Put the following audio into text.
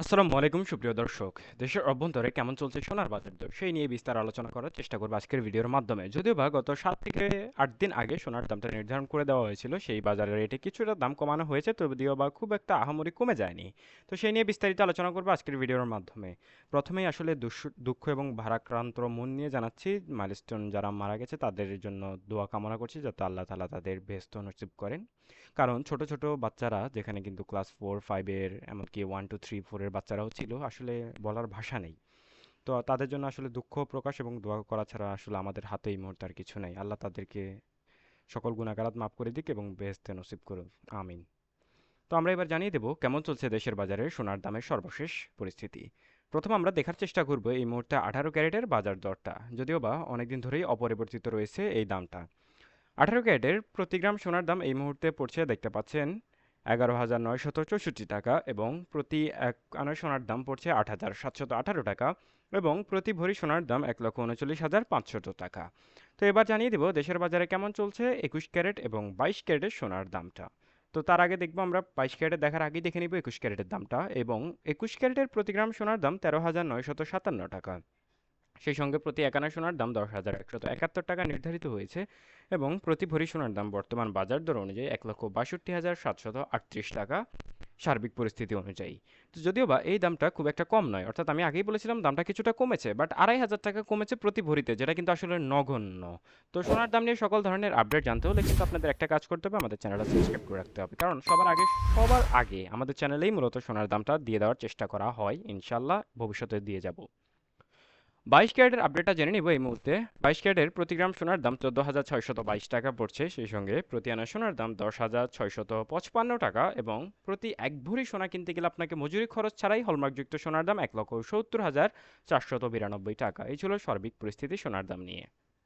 আসসালামু আলাইকুম, সুপ্রিয় দর্শক। দেশের অভ্যন্তরে কেমন চলছে সোনার বাজার দর, সেই নিয়ে বিস্তার আলোচনা করার চেষ্টা করব আজকের ভিডিওর মাধ্যমে। যদিও বা গত সাত থেকে আট দিন আগে সোনার দামটা নির্ধারণ করে দেওয়া হয়েছিল, সেই বাজারের রেটে কিছুটা দাম কমানো হয়েছে যদিও বা খুব একটা আহামরি কমে যায়নি। তো সেই নিয়ে বিস্তারিত আলোচনা করব আজকের ভিডিওর মাধ্যমে। প্রথমেই আসলে দুঃখ এবং ভারাক্রান্ত মন নিয়ে জানাচ্ছি, মাইলস্টোন যারা মারা গেছে তাদের জন্য দোয়া কামনা করছি, যাতে আল্লাহ তাআলা তাদের বেহেশত নসিব করেন। কারণ ছোট ছোট বাচ্চারা, যেখানে কিন্তু ক্লাস ফোর ফাইভের এমনকি ওয়ান টু থ্রি ফোরের বাচ্চারাও ছিল, আসলে বলার ভাষা নেই। তো তাদের জন্য আসলে দুঃখ প্রকাশ এবং দোয়া করা ছাড়া আসলে আমাদের হাতে এই মুহূর্তে আর কিছু নেই। আল্লাহ তাদেরকে সকল গুণাগারাত মাফ করে দিক এবং বেহেশতে নসিব করুন। আমিন। তো আমরা এবার জানিয়ে দেব, কেমন চলছে দেশের বাজারে সোনার দামের সর্বশেষ পরিস্থিতি? প্রথম আমরা দেখার চেষ্টা করব এই মুহূর্তে আঠারো ক্যারেটের বাজার দরটা, যদিও বা অনেকদিন ধরেই অপরিবর্তিত রয়েছে এই দামটা। আঠারো ক্যারেটের প্রতি গ্রাম সোনার দাম এই মুহূর্তে পড়ছে, দেখতে পাচ্ছেন এগারো হাজার নয়শত চৌষট্টি টাকা এবং প্রতি এক আনা সোনার দাম পড়ছে আট হাজার সাতশত আঠারো টাকা এবং প্রতি ভরি সোনার দাম এক লক্ষ উনচল্লিশ হাজার পাঁচশত টাকা। তো এবার জানিয়ে দেব, দেশের বাজারে কেমন চলছে? একুশ ক্যারেট এবং বাইশ ক্যারেটের সোনার দামটা। তো তার আগে দেখব আমরা বাইশ ক্যারেট দেখার আগেই দেখে নিব একুশ ক্যারেটের দামটা এবং একুশ ক্যারেটের প্রতি গ্রাম সোনার দাম তেরো হাজার নয়শত সাতান্ন টাকা। সেই সঙ্গে প্রতি একানা সোনার দাম দশ হাজার একশত একাত্তর টাকা নির্ধারিত হয়েছে এবং প্রতি ভরি সোনার দাম বর্তমান বাজার দর অনুযায়ী এক লক্ষ বাষট্টি হাজার সাতশত আটত্রিশ টাকা সার্বিক পরিস্থিতি অনুযায়ী। তো যদিও বা এই দামটা খুব একটা কম নয়, অর্থাৎ আমি আগেই বলেছিলাম দামটা কিছুটা কমেছে বাট আড়াই হাজার টাকা কমেছে প্রতি ভরিতে, যেটা কিন্তু আসলে নগণ্য। তো সোনার দাম নিয়ে সকল ধরনের আপডেট জানতে হলে কিন্তু আপনাদের একটা কাজ করতে হবে, আমাদের চ্যানেলটা সাবস্ক্রাইব করে রাখতে হবে। কারণ সবার আগে সবার আগে আমাদের চ্যানেলেই মূলত সোনার দামটা দিয়ে দেওয়ার চেষ্টা করা হয় ইনশাল্লাহ ভবিষ্যতে দিয়ে যাব। বাইশ ক্যারেটের আপডেটটা জেনে নিব এই মুহূর্তে। বাইশ ক্যারেটের প্রতি গ্রাম সোনার দাম চোদ্দ হাজার ছয়শত বাইশ টাকা পড়ছে। সেই সঙ্গে প্রতি আনা সোনার দাম দশ হাজার ছয়শত পঁচপান্ন টাকা এবং প্রতি এক ভরি সোনা কিনতে গেলে আপনাকে মজুরি খরচ ছাড়াই হলমার্কযুক্ত সোনার দাম এক লক্ষ সত্তর হাজার চারশত বিরানব্বই টাকা। এই ছিল সার্বিক পরিস্থিতি সোনার দাম নিয়ে।